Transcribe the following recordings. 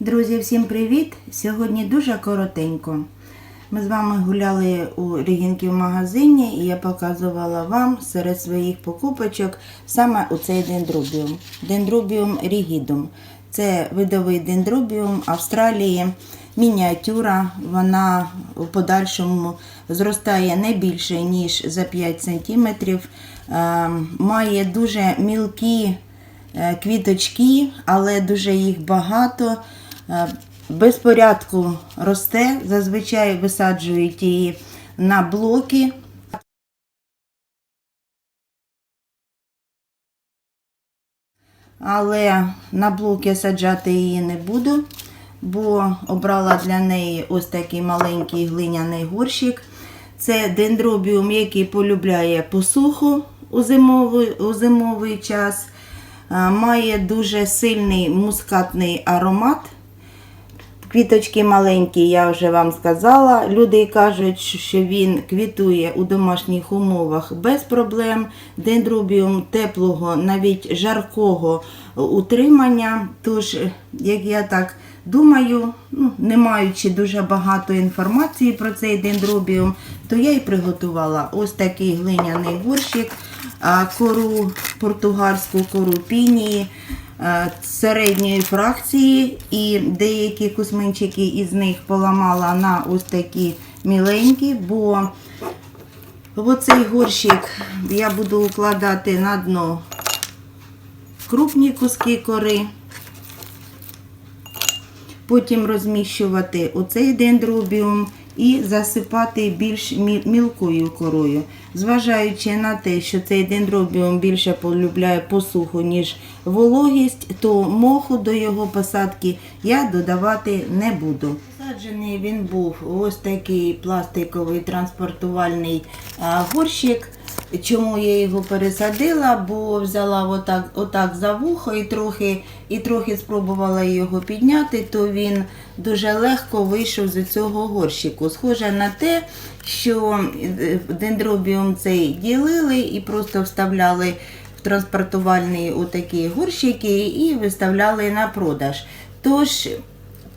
Друзі, всім привіт! Сьогодні дуже коротенько. Ми з вами гуляли у Рігінки в магазині і я показувала вам серед своїх покупочок саме у цей дендробіум. Дендробіум рігідум. Це видовий дендробіум Австралії. Мініатюра, вона у подальшому зростає не більше, ніж за 5 см. Має дуже мілкі е, квіточки, але дуже їх багато. Е, Без порядку росте, зазвичай висаджують її на блоки. Але на блоки саджати її не буду, бо обрала для неї ось такий маленький глиняний горщик. Це дендробіум, який полюбляє посуху у зимовий, у зимовий час. Е, Має дуже сильний мускатний аромат. Квіточки маленькі, я вже вам сказала. Люди кажуть, що він квітує у домашніх умовах без проблем. Дендробіум теплого, навіть жаркого утримання. Тож, як я так думаю, ну, не маючи дуже багато інформації про цей дендробіум, то я і приготувала ось такий глиняний горщик, кору португальську кору пінії середньої фракції, і деякі кусминчики із них поламала на ось такі міленькі, бо оцей горщик я буду укладати на дно крупні куски кори. Потім розміщувати оцей дендробіум і засипати більш мілкою корою. Зважаючи на те, що цей дендробіум більше полюбляє посуху, ніж вологість, то моху до його посадки я додавати не буду. Посаджений він був ось такий пластиковий транспортувальний горщик. Чому я його пересадила? Бо взяла отак, отак за вухо і трохи, і трохи спробувала його підняти, то він дуже легко вийшов з цього горщику. Схоже на те, що е, дендробіум цей ділили і просто вставляли в транспортувальні отакі горщики і виставляли на продаж. Тож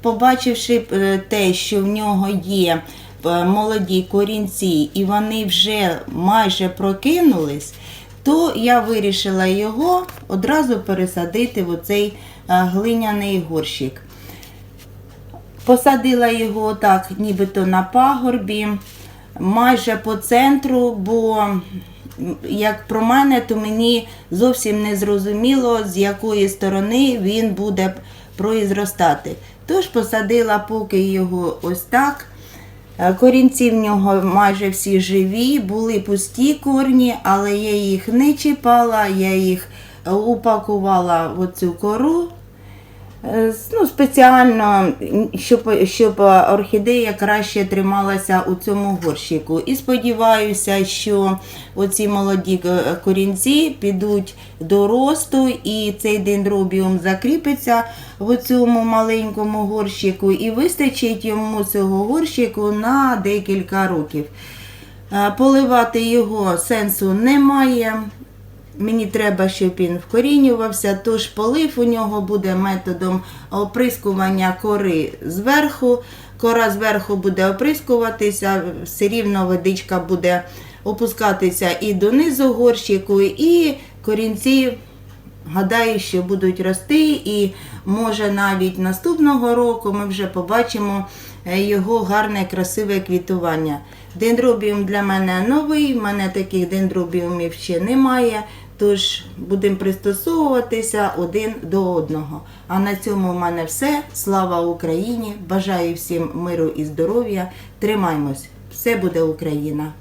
побачивши е, те, що в нього є молоді корінці, і вони вже майже прокинулись, то я вирішила його одразу пересадити в оцей е, глиняний горщик. Посадила його отак, нібито на пагорбі, майже по центру, бо, як про мене, то мені зовсім не зрозуміло, з якої сторони він буде произростати. Тож посадила поки його ось так. Е, Корінці в нього майже всі живі, були пусті корні, але я їх не чіпала, я їх е, упакувала в оцю кору. Е, Ну, спеціально, щоб, щоб орхідея краще трималася у цьому горщику. І сподіваюся, що оці молоді е, корінці підуть до росту, і цей дендробіум закріпиться в цьому маленькому горщику, і вистачить йому цього горщику на декілька років. Е, Поливати його сенсу немає. Мені треба, щоб він вкорінювався, тож полив у нього буде методом оприскування кори зверху. Кора зверху буде оприскуватися, все рівно водичка буде опускатися і донизу горщику, і корінці, гадаю, що будуть рости, і може навіть наступного року ми вже побачимо е, його гарне, красиве квітування. Дендробіум для мене новий, в мене таких дендробіумів ще немає. Тож будемо пристосовуватися один до одного. А на цьому в мене все. Слава Україні! Бажаю всім миру і здоров'я. Тримаймось! Все буде Україна!